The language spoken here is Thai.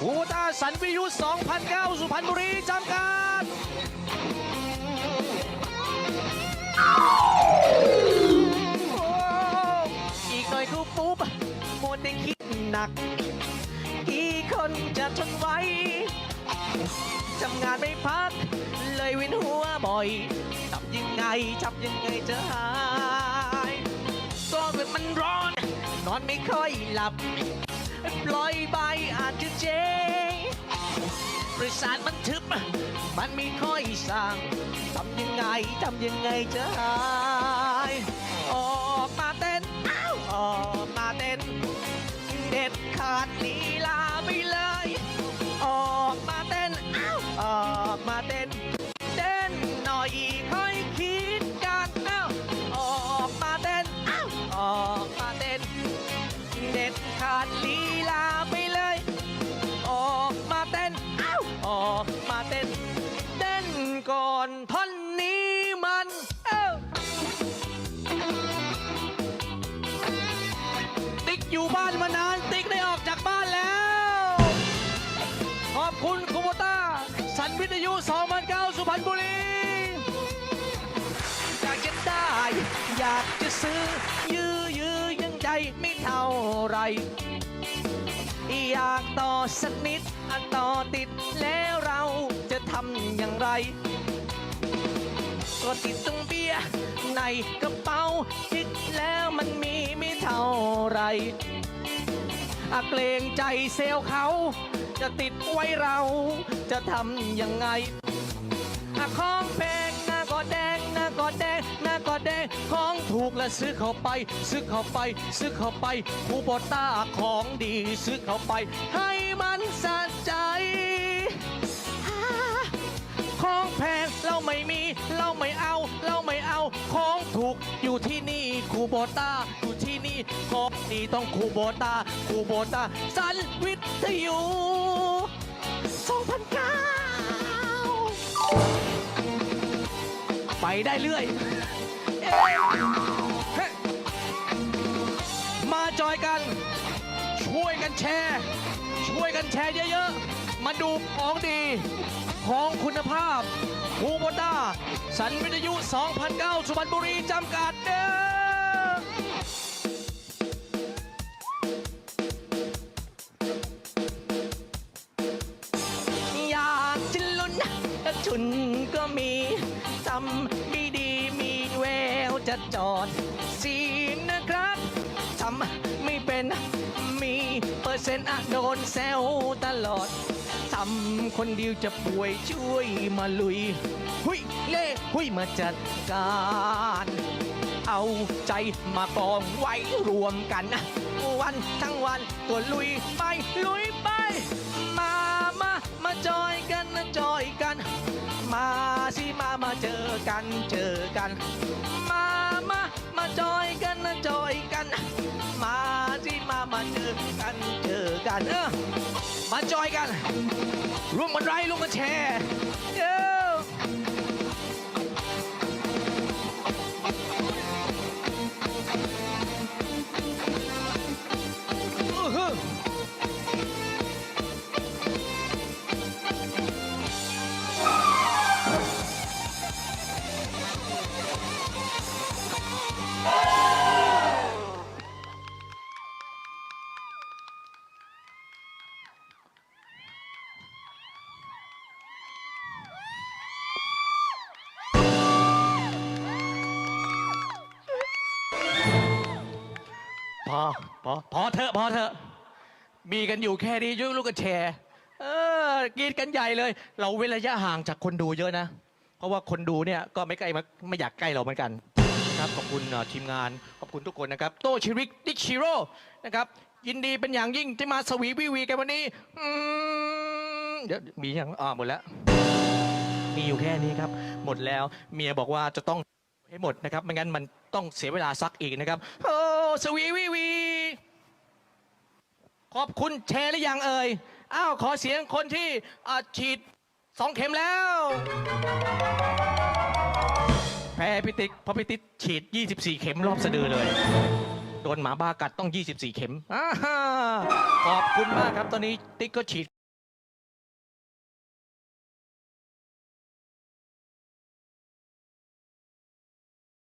ภูตาสันวิทยุ2009 สุพรรณบุรีจำกัดอีกหน่อยครูปุ๊บหมวนได้คิดหนัก กี่คนจะทนไหว้ทำงานไม่พัก เลยวินหัวบ่อยจับยังไงจับยังไงจะหายก็เกิดมันร้อน นอนไม่ค่อยหลับ ประสาทมันทึบ มันไม่ค่อยสั่งทำยังไงทำยังไงจะหายออกมาเต้นอ้าออกมาเต้น เด็ดขาดลีลาไปเลย ออกมาเต้นอ้าออกมาเต้น เต้นหน่อยค่อยคิดกันเอ้าออกมาเต้นอ้าออกมาเต้น เด็ดขาดลี คุณคุโบต้า สันวิทยุ 2009 สุพรรณบุรี อยากจะได้ อยากจะซื้อ ยื้อยื้อยังใจไม่เท่าไร อยากต่อสักนิดอันต่อติดแล้วเราจะทำอย่างไรก็ติดตรงเบียในกระเป๋าคิดแล้วมันมีไม่เท่าไรอะเกรงใจเซลเขา จะติดไว้เรา จะทำยังไงอะของแพงหน้าก็แดงหน้าก็แดงหน้าก็แดงของถูกและซื้อเข้าไป ซื้อเข้าไป ซื้อเข้าไปคูโบต้าของดีซื้อเข้าไป ให้มันสะใจของแพงเราไม่มี เราไม่เอา เราไม่เอาของถูกอยู่ที่นี่คูโบต้าอยู่ที่นี่ของดีต้องคูโบต้าคูโบต้าสันวิทยุ 2009ไปได้เรื่อยเอ๊ะเฮ้มาจอยกัน ช่วยกันแชร์ ช่วยกันแชร์เยอะๆ มาดูของดี ของคุณภาพภูโบต้า สันวิทยุ 2009 สุพรรณบุรีจำกัดเด้อ ทุนก็มีทำไม่ดีมีแววจะจอดสีนะครับทำไม่เป็นมีเปอร์เซ็นต์อะโดนแซวตลอดทำคนเดียวจะป่วยช่วยมาลุย หุยเล่หุยมาจัดการเอาใจมากองไว้รวมกันนะวันทั้งวันตัวลุยไปลุยไป มา มา มาจอย สิมามาเจอกันเจอกัน มามามาจอยกันนะจอยกัน มาสิมามาเจอกันเจอกันเออมาจอยกันร่วมกันไลค์ร่วมกันแชร์เย้อื้ พอพอพอเถอะพอเถอะมีกันอยู่แค่นี้ยุลูกกันแชร์เออกรีดกันใหญ่เลย เราเว้นระยะห่างจากคนดูเยอะนะ เพราะว่าคนดูเนี่ยก็ไม่ใกล้มาไม่อยากใกล้เราเหมือนกันครับขอบคุณเอ่อทีมงานขอบคุณทุกคนนะครับ โตชิริกดิชิโร่นะครับ ยินดีเป็นอย่างยิ่งที่มาสวีวิวีกันวันนี้อืมเดี๋ยวมีอย่างอ่าหมดแล้ว มีอยู่แค่นี้ครับ หมดแล้วเมียบอกว่าจะต้องให้หมดนะครับไม่งั้นมันต้องเสียเวลาซักอีกนะครับโอ้ สวีวีวี ขอบคุณแชร์หรือยังเอ่ย อ้าว ขอเสียงคนที่ฉีดสองเข็มแล้ว แพ้พิติกเพราะพิติกฉีด 24 เข็มรอบสะดือเลย โดนหมาบ้ากัดต้อง 24 เข็มอ่าฮ่าขอบคุณมากครับ ตอนนี้ติ๊กก็ฉีด